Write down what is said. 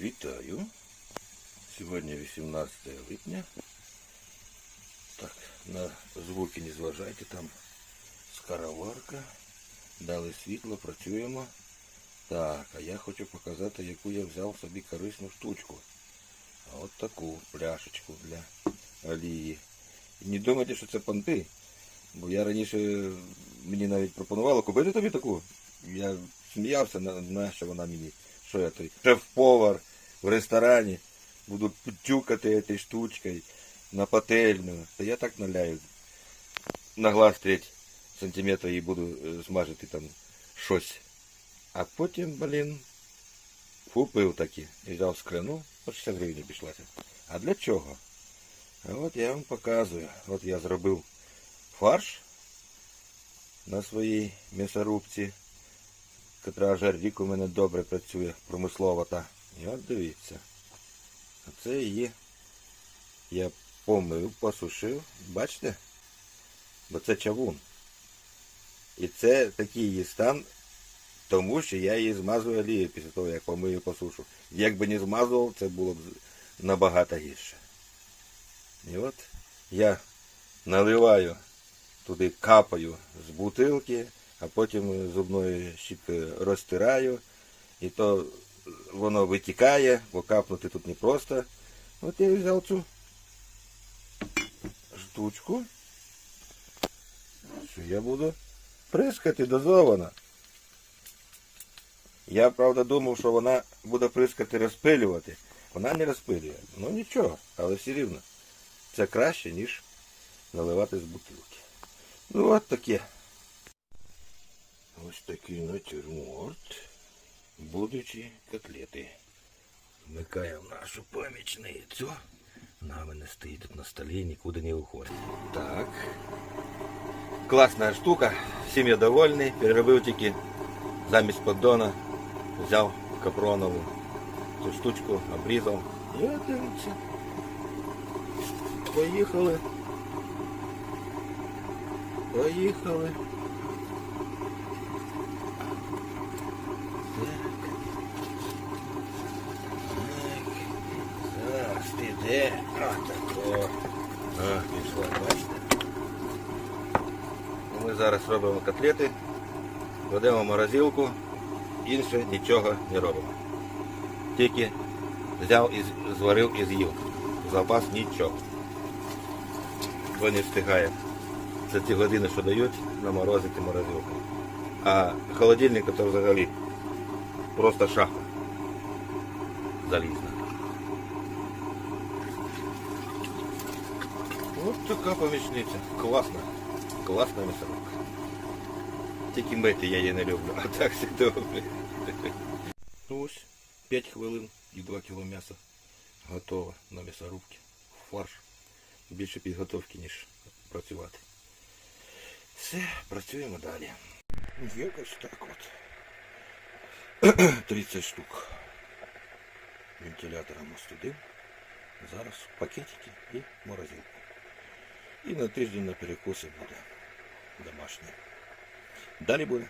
Вітаю. Сьогодні 18 липня. Так, на звуки не зважайте, там скороварка. Дали світло, працюємо. Так, а я хочу показати, яку я взяв собі корисну штучку. От таку пляшечку для олії. Не думайте, що це понти. Бо я раніше мені навіть пропонували купити тобі таку. Я сміявся на що вона мені. Що я той шеф-повар в ресторані. Буду тюкати цією штучкою на пательню. Та я так наляю. На глаз треть сантиметра і буду е, смажити там щось. А потім, блін, купив таки. І взяв скляну, по 60 гривень пішлася. А для чого? А от я вам показую. От я зробив фарш на своїй м'ясорубці, котра вже рік у мене добре працює, промислова та. І от дивіться. Оце її я помив, посушив. Бачите? Бо це чавун. І це такий її стан, тому що я її змазую олією після того, як помию посушу. Якби не змазував, це було б набагато гірше. І от я наливаю туди капаю з бутилки, а потім зубною щіткою розтираю. І то воно витікає, бо капнути тут не просто. От я взяв цю штучку, що я буду прискати дозовано. Я, правда, думав, що вона буде прискати розпилювати. Вона не розпилює. Ну нічого, але все рівно. Це краще, ніж наливати з бутилки. Ну от таке. Ось такий натюрморт. Будучі котлети. Вмикаємо нашу помічницю. Вона в мене стоїть тут на столі, нікуди не уходить. Так. Класна штука. Всім я довольний. Переробив тільки замість поддона. Взяв капронову цю штучку, обрізав. І от дивіться. Поїхали. Поїхали. Так. Так. Зараз А, пішла, бачите. Ми зараз робимо котлети, кладемо в морозилку, інше нічого не робимо. Тільки взяв і зварив і з'їв. Запас нічого. Бо не встигає. За ті години, що дають, наморозити морозилку. А холодильник це взагалі просто шафа залізна. Ось така помічниця. Класна. Класна м'ясорубка. Тільки мити я її не люблю, а так все добре. Ну ось, 5 хвилин і 2 кіло м'яса готово на м'ясорубці. Фарш. Більше підготовки, ніж працювати. Все, працюємо далі. Якось так от. 30 штук. Вентилятором остудив. Зараз пакетики і морозилку. І на тиждень на перекуси буде домашнє. Далі буде.